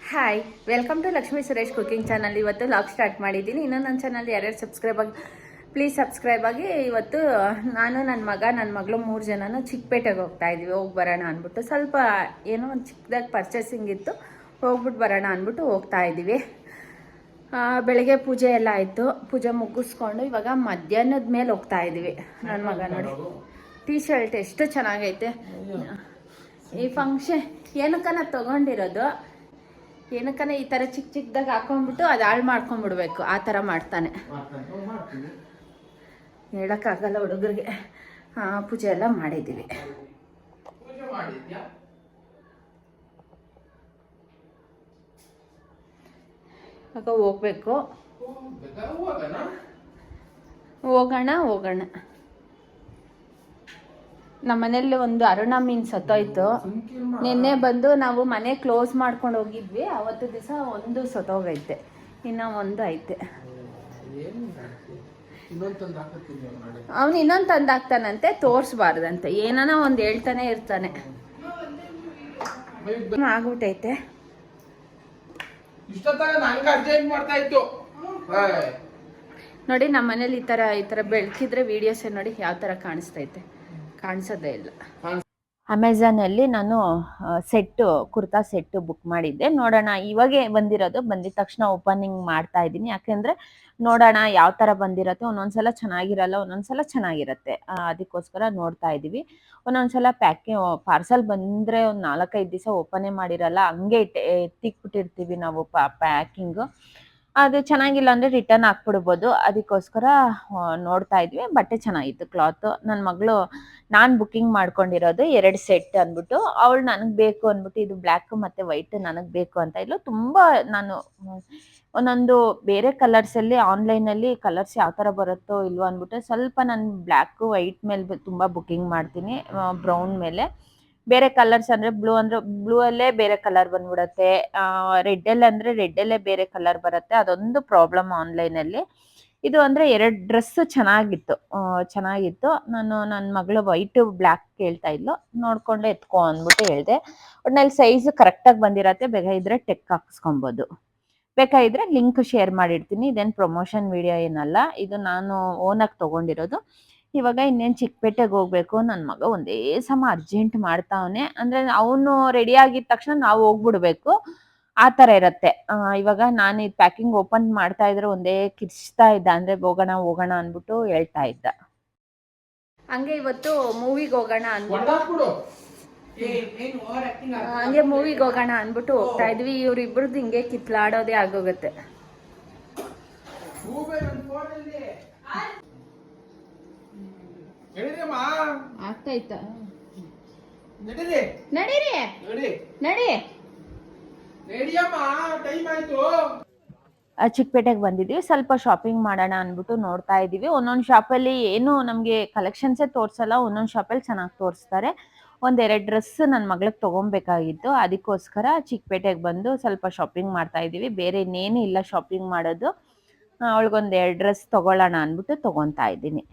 Hi welcome to Lakshmi Suresh cooking channel ಇವತ್ತು log start ಮಾಡಿದ್ದೀನಿ. ಇನ್ನೂ ನನ್ನ ಚಾನಲ್ ಯಾರ್ಯಾರು ಸಬ್ಸ್ಕ್ರೈಬ್ ಆಗಿ ಪ್ಲೀಸ್ ಸಬ್ಸ್ಕ್ರೈಬ್ ಆಗಿ ಇವತ್ತು ನಾನು ನನ್ನ ಮಗ ನನ್ನ ಮಗಳು ಮೂರು ಜನನು ಚಿಕ್ಕಪೇಟೆಗೆ ಹೋಗ್ತಾ ಇದ್ವಿ. ಹೋಗಿ ಬರೋಣ ಅಂದ್ಬಿಟ್ಟು. ಸ್ವಲ್ಪ ಏನೋ ಒಂದು ಚಿಕ್ಕದಾಗಿ ಪರ್ಚೇಸಿಂಗ್ ಇತ್ತು. ಹೋಗ್ಬಿಟ್ಟು ಬರೋಣ ಅಂದ್ಬಿಟ್ಟು ಹೋಗ್ತಾ ಇದ್ದೀವಿ. ಬೆಳಗ್ಗೆ ಪೂಜೆ ಎಲ್ಲ ಆಯಿತು. ಪೂಜೆ ಮುಗಿಸ್ಕೊಂಡು ಇವಾಗ ಮಧ್ಯಾಹ್ನದ ಮೇಲೆ ಹೋಗ್ತಾ ಇದ್ದೀವಿ ನನ್ನ ಮಗ ನೋಡಿ. ಟೀ ಶರ್ಟ್ ಎಷ್ಟು ಚೆನ್ನಾಗೈತೆ. ಈ ಫಂಕ್ಷನ್ ಏನಕ್ಕನ ತಗೊಂಡಿರೋದು, ಏನಕ್ಕನ ಈ ಥರ ಚಿಕ್ಕ ಚಿಕ್ಕದಾಗ ಹಾಕೊಂಡ್ಬಿಟ್ಟು ಅದು ಹಾಳು ಮಾಡ್ಕೊಂಡ್ಬಿಡ್ಬೇಕು. ಆ ಥರ ಮಾಡ್ತಾನೆ. ಹೇಳೋಕ್ಕಾಗಲ್ಲ ಹುಡುಗರಿಗೆ. ಪೂಜೆ ಎಲ್ಲ ಮಾಡಿದ್ದೀವಿ. ಆಗ ಹೋಗ್ಬೇಕು. ಹೋಗೋಣ ಹೋಗೋಣ. ನಮ್ಮ ಮನೇಲಿ ಒಂದು ಅರುಣ ಮೀನ್ ಸತ್ತೋಯ್ತು. ನಿನ್ನೆ ಬಂದು ನಾವು ಮನೆ ಕ್ಲೋಸ್ ಮಾಡ್ಕೊಂಡು ಹೋಗಿದ್ವಿ. ಅವತ್ತು ದಿವಸ ಒಂದು ಸತ್ತೋಗೈತೆ. ಇನ್ನ ಒಂದು ಐತೆ. ಅವನು ಇನ್ನೊಂದು ತಂದಾಕ್ತಾನಂತೆ ತೋರಿಸ್ಬಾರ್ದಂತೆ. ಏನಾನ ಒಂದು ಹೇಳ್ತಾನೆ ಇರ್ತಾನೆ. ಆಗ್ಬಿಟ್ಟೈತೆ ಇಷ್ಟೊತ್ತಾಗ ನಂಗೆ ಅರ್ಜೆಂಟ್ ಮಾಡ್ತಾ ಇತ್ತು. ನೋಡಿ ನಮ್ಮ ಮನೇಲಿ ಈ ತರ ಈ ತರ ಬೆಳಕಿದ್ರೆ ವಿಡಿಯೋಸ್ ನೋಡಿ ಯಾವ ತರ ಕಾಣಿಸ್ತೈತೆ. ಕಾಣಿಸೋದೇ ಇಲ್ಲ. ಅಮೆಝಾನಲ್ಲಿ ನಾನು ಸೆಟ್ಟು, ಕುರ್ತಾ ಸೆಟ್ಟು ಬುಕ್ ಮಾಡಿದ್ದೆ. ನೋಡೋಣ, ಇವಾಗೆ ಬಂದಿರೋದು, ಬಂದಿದ ತಕ್ಷಣ ಓಪನಿಂಗ್ ಮಾಡ್ತಾ ಇದ್ದೀನಿ. ಯಾಕೆಂದರೆ, ನೋಡೋಣ ಯಾವ ಥರ ಬಂದಿರತ್ತೆ, ಒಂದೊಂದ್ಸಲ ಚೆನ್ನಾಗಿರಲ್ಲ, ಒಂದೊಂದ್ಸಲ ಚೆನ್ನಾಗಿರತ್ತೆ. ಅದಕ್ಕೋಸ್ಕರ ನೋಡ್ತಾ ಇದ್ದೀವಿ. ಒಂದೊಂದ್ಸಲ ಪ್ಯಾಕೆ ಪಾರ್ಸಲ್ ಬಂದರೆ ಒಂದು ನಾಲ್ಕೈದು ದಿವಸ ಓಪನೇ ಮಾಡಿರಲ್ಲ, ಹಂಗೆ ಇಟ್ಟು ಎತ್ತಿಕ್ಬಿಟ್ಟಿರ್ತೀವಿ ನಾವು ಪ್ಯಾಕಿಂಗು ಅದು ಚೆನ್ನಾಗಿಲ್ಲ ಅಂದರೆ ರಿಟರ್ನ್ ಹಾಕ್ಬಿಡ್ಬೋದು. ಅದಕ್ಕೋಸ್ಕರ ನೋಡ್ತಾ ಇದ್ವಿ. ಬಟ್ಟೆ ಚೆನ್ನಾಗಿತ್ತು ಕ್ಲಾತು ನನ್ನ ಮಗಳು, ನಾನು ಬುಕ್ಕಿಂಗ್ ಮಾಡ್ಕೊಂಡಿರೋದು ಎರಡು ಸೆಟ್ ಅಂದ್ಬಿಟ್ಟು. ಅವಳು ನನಗೆ ಬೇಕು ಅಂದ್ಬಿಟ್ಟು ಇದು ಬ್ಲ್ಯಾಕ್ ಮತ್ತು ವೈಟ್ ನನಗೆ ಬೇಕು ಅಂತ ಇಲ್ಲ ತುಂಬ ನಾನು ಒಂದೊಂದು ಬೇರೆ ಕಲರ್ಸಲ್ಲಿ ಆನ್ಲೈನಲ್ಲಿ ಕಲರ್ಸ್ ಯಾವ ಥರ ಬರುತ್ತೋ ಇಲ್ವೋ ಅಂದ್ಬಿಟ್ಟು ಸ್ವಲ್ಪ ನಾನು ಬ್ಲ್ಯಾಕು ವೈಟ್ ಮೇಲೆ ತುಂಬ ಬುಕ್ಕಿಂಗ್ ಮಾಡ್ತೀನಿ. ಬ್ರೌನ್ ಮೇಲೆ. ಬೇರೆ ಕಲರ್ಸ್ ಅಂದ್ರೆ ಬ್ಲೂ ಅಂದ್ರೆ ಬ್ಲೂ ಅಲ್ಲೇ ಬೇರೆ ಕಲರ್ ಬಂದ್ಬಿಡತ್ತೆ. ಅಂದ್ರೆ ರೆಡ್ ಅಲ್ಲೇ ಬೇರೆ ಕಲರ್ ಬರುತ್ತೆ. ಅದೊಂದು ಪ್ರಾಬ್ಲಮ್ ಆನ್ಲೈನ್ ಅಲ್ಲಿ. ಇದು ಅಂದ್ರೆ ಎರಡು ಡ್ರೆಸ್ ಚೆನ್ನಾಗಿತ್ತು. ಚೆನ್ನಾಗಿತ್ತು. ನಾನು ನನ್ನ ಮಗಳು ವೈಟ್ ಬ್ಲ್ಯಾಕ್ ಕೇಳ್ತಾ ಇದ್ಲು. ನೋಡ್ಕೊಂಡು ಎತ್ಕೊ ಅಂದ್ಬಿಟ್ಟು ಹೇಳಿದೆ. ಒಟ್ನಲ್ಲಿ ಸೈಜ್ ಕರೆಕ್ಟಾಗಿ ಬಂದಿರತ್ತೆ. ಬೇಕಾಗಿದ್ರೆ ಟೆಕ್ ಹಾಕ್ಸ್ಕೊಬೋದು. ಬೇಕಾಗಿದ್ರೆ ಲಿಂಕ್ ಶೇರ್ ಮಾಡಿರ್ತೀನಿ. ಇದೇನು ಪ್ರಮೋಷನ್ ವಿಡಿಯೋ ಏನಲ್ಲ. ಇದು ನಾನು ಓನಾಗಿ ತೊಗೊಂಡಿರೋದು. ಇವಾಗ ಇನ್ನೇನು ಚಿಕ್ಕಪೇಟೆಗೆ ಹೋಗ್ಬೇಕು ನನ್ನ ಮಗ ಒಂದೇ ಸಮ ಅರ್ಜೆಂಟ್ ಮಾಡ್ತಾವನೆ. ಅಂದರೆ ಅವನು ರೆಡಿ ಆಗಿದ ತಕ್ಷಣ ನಾವು ಹೋಗ್ಬಿಡ್ಬೇಕು. ಆ ಥರ ಇರತ್ತೆ. ಇವಾಗ ನಾನು ಇದು ಪ್ಯಾಕಿಂಗ್ ಓಪನ್ ಮಾಡ್ತಾ ಇದ್ರೆ ಒಂದೇ ಕಿರ್ಚ್ತಾ ಇದ್ದ. ಅಂದರೆ ಹೋಗೋಣ ಹೋಗೋಣ ಅಂದ್ಬಿಟ್ಟು ಹೇಳ್ತಾ ಇದ್ದ. ಹಂಗೆ ಇವತ್ತು ಮೂವಿಗೆ ಹೋಗೋಣ ಅಂದ್ಬಿಟ್ಟು? ಹಂಗೆ ಮೂವಿಗೆ ಹೋಗೋಣ ಅಂದ್ಬಿಟ್ಟು ಹೋಗ್ತಾ ಇದ್ವಿ. ಇವ್ರಿಬ್ರದ್ದು ಹಿಂಗೆ ಕಿತ್ಲಾಡೋದೇ ಆಗೋಗುತ್ತೆ. ನಡೀರಿ, ನಡಿ. ಚಿಕ್ಕಪೇಟೆಗೆ ಬಂದಿದ್ದೀವಿ. ಸ್ವಲ್ಪ ಶಾಪಿಂಗ್ ಮಾಡೋಣ ಅಂದ್ಬಿಟ್ಟು ನೋಡ್ತಾ ಇದ್ದೀವಿ. ಒಂದೊಂದು ಶಾಪಲ್ಲಿ ಏನು ನಮಗೆ ಕಲೆಕ್ಷನ್ಸೇ ತೋರಿಸಲ್ಲ ಒಂದೊಂದು ಶಾಪಲ್ಲಿ ಚೆನ್ನಾಗಿ ತೋರಿಸ್ತಾರೆ. ಒಂದೆರಡು ಡ್ರೆಸ್ ನನ್ನ ಮಗಳಿಗೆ ತೊಗೊಬೇಕಾಗಿತ್ತು. ಅದಕ್ಕೋಸ್ಕರ ಚಿಕ್ಕಪೇಟೆಗೆ ಬಂದು ಸ್ವಲ್ಪ ಶಾಪಿಂಗ್ ಮಾಡ್ತಾ ಇದೀವಿ ಬೇರೆ ಇನ್ನೇನು ಇಲ್ಲ ಶಾಪಿಂಗ್ ಮಾಡೋದು. ಅವಳಿಗೊಂದು ಎರಡು ಡ್ರೆಸ್ ತೊಗೊಳ್ಳೋಣ ಅಂದ್ಬಿಟ್ಟು ತೊಗೊತಾ ಇದ್ದೀನಿ.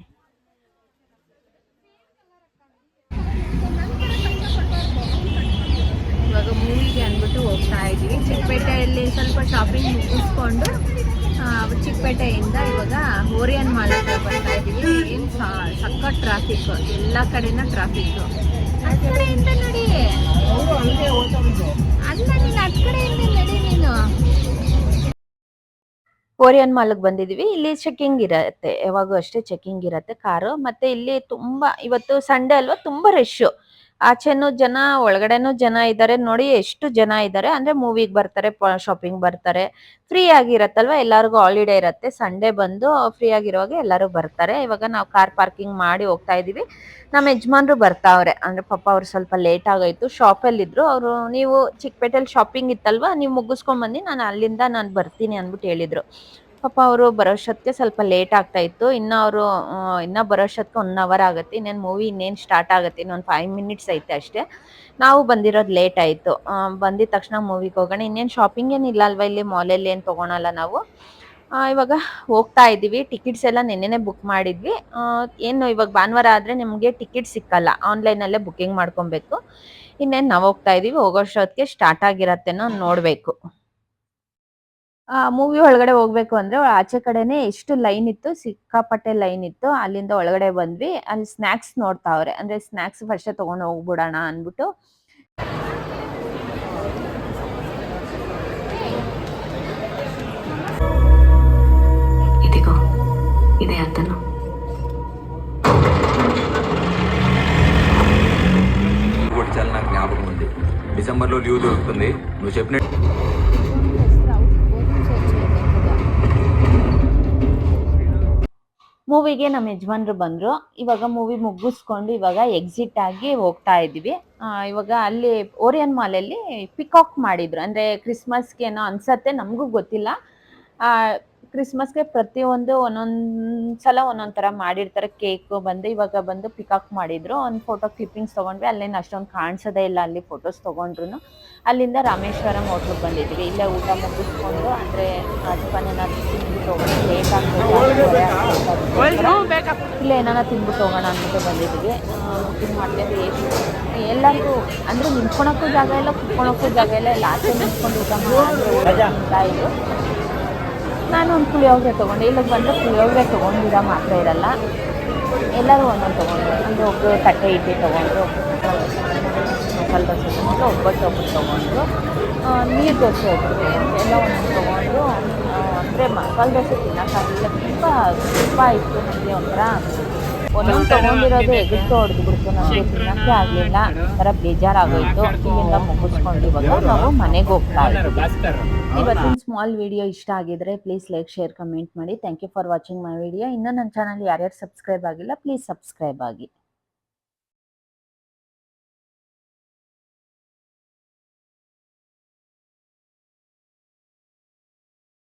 ಮೂವಿಗೆ ಅಂದ್ಬಿಟ್ಟು ಹೋಗ್ತಾ ಇದ್ದೀವಿ ಚಿಕ್ಕಪೇಟೆಯಲ್ಲಿ ಸ್ವಲ್ಪ ಶಾಪಿಂಗ್ ಮುಗಿಸ್ಕೊಂಡು ಚಿಕ್ಕಪೇಟೆಯಿಂದ ಇವಾಗ ಓರಿಯನ್ ಮಾಲ್ ಹತ್ರ ಬರ್ತಾ ಇದ್ದೀವಿ. ಏನು ಸಕ್ಕತ್ ಟ್ರಾಫಿಕ್ ಎಲ್ಲ ಕಡೆನ ಟ್ರಾಫಿಕ್ ನೋಡಿ ಓರಿಯನ್ ಮಾಲ್ಗೆ ಬಂದಿದ್ದೀವಿ. ಇಲ್ಲಿ ಚೆಕಿಂಗ್ ಇರತ್ತೆ. ಯಾವಾಗೂ ಅಷ್ಟೇ ಚೆಕಿಂಗ್ ಇರತ್ತೆ ಕಾರು ಮತ್ತೆ ಇಲ್ಲಿ ತುಂಬಾ, ಇವತ್ತು ಸಂಡೇ ಅಲ್ವಾ, ತುಂಬಾ ರಶ್ಶು ಆಚೆನೂ ಜನ, ಒಳಗಡೆನೂ ಜನ ಇದ್ದಾರೆ ನೋಡಿ ಎಷ್ಟು ಜನ ಇದ್ದಾರೆ ಅಂದ್ರೆ ಮೂವಿಗೆ ಬರ್ತಾರೆ ಶಾಪಿಂಗ್ ಬರ್ತಾರೆ. ಫ್ರೀ ಆಗಿರತ್ತಲ್ವಾ ಎಲ್ಲರಿಗೂ ಹಾಲಿಡೇ ಇರತ್ತೆ. ಸಂಡೇ ಬಂದು ಫ್ರೀ ಆಗಿರುವಾಗ ಎಲ್ಲರೂ ಬರ್ತಾರೆ. ಇವಾಗ ನಾವು ಕಾರ್ ಪಾರ್ಕಿಂಗ್ ಮಾಡಿ ಹೋಗ್ತಾ ಇದೀವಿ ನಮ್ಮ ಯಜಮಾನ್ರು ಬರ್ತಾವ್ರೆ. ಅಂದ್ರೆ ಪಾಪ ಅವ್ರು ಸ್ವಲ್ಪ ಲೇಟ್ ಆಗೋಯ್ತು. ಶಾಪಲ್ಲಿ ಇದ್ರು ಅವರು, ನೀವು ಚಿಕ್ಕಪೇಟೆಲ್ ಶಾಪಿಂಗ್ ಇತ್ತಲ್ವಾ? ನೀವು ಮುಗಿಸ್ಕೊಂಡ್ ಬನ್ನಿ ನಾನು ಅಲ್ಲಿಂದ ನಾನು ಬರ್ತೀನಿ ಅಂದ್ಬಿಟ್ಟು ಹೇಳಿದ್ರು. ಪಾಪ ಅವರು ಬರೋಷ್ಟೊತ್ತಿಗೆ ಸ್ವಲ್ಪ ಲೇಟ್ ಆಗ್ತಾ ಇತ್ತು. ಇನ್ನು ಅವರು ಇನ್ನ ಬರೋಷ್ಟೊತ್ತಿಗೆ ಒನ್ ಅವರ್ ಆಗುತ್ತೆ. ಇನ್ನೇನು ಮೂವಿ ಇನ್ನೇನು ಸ್ಟಾರ್ಟ್ ಆಗುತ್ತೆ. ಇನ್ನೊಂದು ಫೈವ್ ಮಿನಿಟ್ಸ್ ಐತೆ ಅಷ್ಟೇ. ನಾವು ಬಂದಿರೋದು ಲೇಟ್ ಆಯಿತು. ಬಂದಿದ ತಕ್ಷಣ ಮೂವಿಗೆ ಹೋಗೋಣ. ಇನ್ನೇನು ಶಾಪಿಂಗ್ ಏನಿಲ್ಲ ಅಲ್ವಾ ಇಲ್ಲಿ? ಮಾಲಲ್ಲಿ ಏನು ತೊಗೊಳಲ್ಲ ನಾವು. ಇವಾಗ ಹೋಗ್ತಾ ಇದ್ದೀವಿ. ಟಿಕೆಟ್ಸ್ ಎಲ್ಲ ನಿನ್ನೆನೆ ಬುಕ್ ಮಾಡಿದ್ವಿ. ಏನು ಇವಾಗ ಭಾನುವಾರ ಆದರೆ ನಿಮಗೆ ಟಿಕೆಟ್ ಸಿಕ್ಕಲ್ಲ. ಆನ್ಲೈನಲ್ಲೇ ಬುಕ್ಕಿಂಗ್ ಮಾಡ್ಕೊಬೇಕು. ಇನ್ನೇನು ನಾವು ಹೋಗ್ತಾ ಇದ್ದೀವಿ ಹೋಗೋಷ್ಟೊತ್ತಿಗೆ ಸ್ಟಾರ್ಟ್ ಆಗಿರತ್ತೇನೋ ನೋಡಬೇಕು. ಮೂವಿ ಒಳಗಡೆ ಹೋಗ್ಬೇಕು ಅಂದ್ರೆ ಆಚೆ ಕಡೆನೆ ಎಷ್ಟು ಲೈನ್ ಇತ್ತು ಸಿಕ್ಕಾಪಟ್ಟೆ ಲೈನ್ ಇತ್ತು ಅಲ್ಲಿಂದ ಒಳಗಡೆ ಬಂದ್ವಿ ಅಲ್ಲಿ ಸ್ನ್ಯಾಕ್ಸ್ ನೋಡ್ತಾವ್ರೆ ಅಂದ್ರೆ ಸ್ನ್ಯಾಕ್ಸ್ ಫಸ್ಟೇ ತಗೊಂಡು ಹೋಗ್ಬಿಡೋಣ ಅಂದ್ಬಿಟ್ಟು ఇదిగో ఇదే అతను కూడా చాలా నాకు జ్ఞాపకం ఉంది డిసెంబర్లో లీవ్ దొరుకుతుంది నువ్వు చెప్పినట్టు ಮೂವಿಗೆ ನಮ್ಮ ಯಜಮಾನ್ರು ಬಂದ್ರು. ಇವಾಗ ಮೂವಿ ಮುಗಿಸ್ಕೊಂಡು ಇವಾಗ ಎಕ್ಸಿಟ್ ಆಗಿ ಹೋಗ್ತಾ ಇದ್ದೀವಿ. ಇವಾಗ ಅಲ್ಲಿ ಓರಿಯನ್ ಮಾಲಲ್ಲಿ ಪಿಕಾಕ್ ಮಾಡಿದ್ರು. ಅಂದ್ರೆ ಕ್ರಿಸ್ಮಸ್ಗೆ ಏನೋ ಅನ್ಸತ್ತೆ ನಮಗೂ ಗೊತ್ತಿಲ್ಲ. ಕ್ರಿಸ್ಮಸ್ಗೆ ಪ್ರತಿಯೊಂದು ಒಂದೊಂದು ಸಲ ಒಂದೊಂದು ಥರ ಮಾಡಿರ್ತಾರೆ. ಕೇಕ್ ಬಂದು ಇವಾಗ ಬಂದು ಪಿಕಾಕ್ ಮಾಡಿದ್ರು. ಒಂದು ಫೋಟೋ ಕ್ಲಿಪ್ಪಿಂಗ್ಸ್ ತಗೊಂಡ್ವಿ. ಅಲ್ಲೇನು ಅಷ್ಟೊಂದು ಕಾಣಿಸೋದೇ ಇಲ್ಲ ಅಲ್ಲಿ ಫೋಟೋಸ್ ತಗೊಂಡ್ರು ಅಲ್ಲಿಂದ ರಾಮೇಶ್ವರಂ ಹೋಟ್ಲಿಗೆ ಬಂದಿದ್ವಿ. ಇಲ್ಲೇ ಊಟ ಮುಗಿಸ್ಕೊಂಡು ಅಂದರೆ ಟಿಫನ್ ಇಲ್ಲೇ ಏನಾರ ತಿಂದ್ಬಿಟ್ಟು ಹೋಗೋಣ ಅಂದ್ಬಿಟ್ಟು ಬಂದಿದ್ದೀವಿ. ಬುಕ್ಕಿಂಗ್ ಎಷ್ಟು ಎಲ್ಲರಿಗೂ ಅಂದರೆ ನಿಂತ್ಕೊಳಕ್ಕೂ ಜಾಗ ಇಲ್ಲ ಕುತ್ಕೊಳಕ್ಕೂ ಜಾಗ ಇಲ್ಲ ಎಲ್ಲ ಆಚೆ ನಿಂತ್ಕೊಂಡು ಊಟ ನಾನು ಒಂದು ಪುಳಿಯೋಗರೆ ತೊಗೊಂಡೆ. ಇಲ್ಲಿಗೆ ಬಂದರೆ ಪುಳಿಯೋಗರೆ ತೊಗೊಂಡಿರ ಮಾತ್ರ ಇರಲ್ಲ. ಎಲ್ಲರೂ ಒಂದೊಂದು ತೊಗೊಂಡ್ರು. ಅಂದರೆ ಒಬ್ಬರು ತಟ್ಟೆ ಇಡ್ಲಿ ತೊಗೊಂಡ್ರು ಮಸಾಲೆ ದೋಸೆ ತೊಗೊಂಡ್ರು ಒಬ್ಬಟ್ಟು ಒಬ್ಬರು ತೊಗೊಂಡ್ರು. ನೀರು ದೋಸೆ ಒಬ್ಬರು ಎಲ್ಲ ಒಂದೊಂದು ತೊಗೊಂಡ್ರು. ಅಂದರೆ ಮಸಾಲೆ ಇತ್ತು ನನಗೆ ಒಂಥರ ಒಂದೊಂದು ತಗೊಂಡಿರೋದು ಎಗುತ್ತು ಹೊಡೆದು ಬಿಡ್ತು ನನಗೆ ತಿನ್ನೋಕ್ಕೆ ಬೇಜಾರಾಗೋಯ್ತು ಇಲ್ಲಿಂದ ಮುಗಿಸ್ಕೊಂಡು ಇವಾಗ ನಾವು ಮನೆಗೆ ಹೋಗ್ತಾ ಇದ್ದೀವಿ ಸ್ಮಾಲ್ ವಿಡಿಯೋ ಇಷ್ಟ ಆಗಿದ್ರೆ ಪ್ಲೀಸ್ ಲೈಕ್ ಶೇರ್ ಕಮೆಂಟ್ ಮಾಡಿ thank you for watching my video ಇನ್ನೂ ನನ್ನ ಚಾನಲ್ ಯಾರ್ಯಾರು ಸಬ್ಸ್ಕ್ರೈಬ್ ಆಗಿಲ್ಲ ಪ್ಲೀಸ್ ಸಬ್ಸ್ಕ್ರೈಬ್ ಆಗಿ